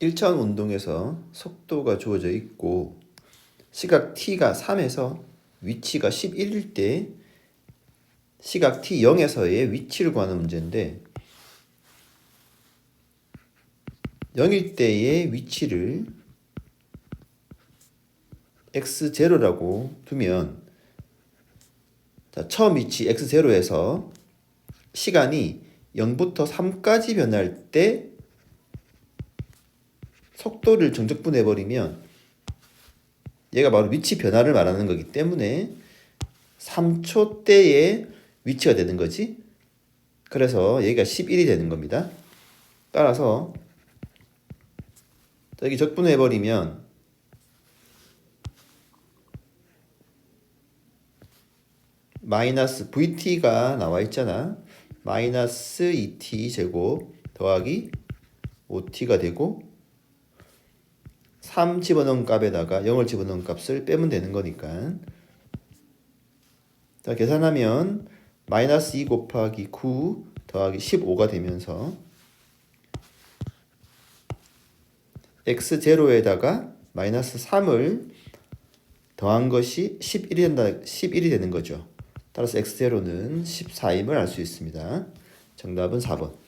1차원 운동에서 속도가 주어져 있고 시각 t가 3에서 위치가 11일 때 시각 t 0에서의 위치를 구하는 문제인데 0일 때의 위치를 x0라고 두면 자, 처음 위치 x0에서 시간이 0부터 3까지 변할 때 속도를 정적분해 버리면 얘가 바로 위치 변화를 말하는 거기 때문에 3초 때의 위치가 되는 거지. 그래서 얘가 11이 되는 겁니다. 따라서 여기 적분해 버리면 마이너스 VT가 나와 있잖아. 마이너스 2T 제곱 더하기 5T가 되고 3 집어넣은 값에다가 0을 집어넣은 값을 빼면 되는 거니까 자 계산하면 마이너스 2 곱하기 9 더하기 15가 되면서 x0에다가 마이너스 3을 더한 것이 11이 된다 11이 되는 거죠. 따라서 x0는 14임을 알 수 있습니다. 정답은 4번.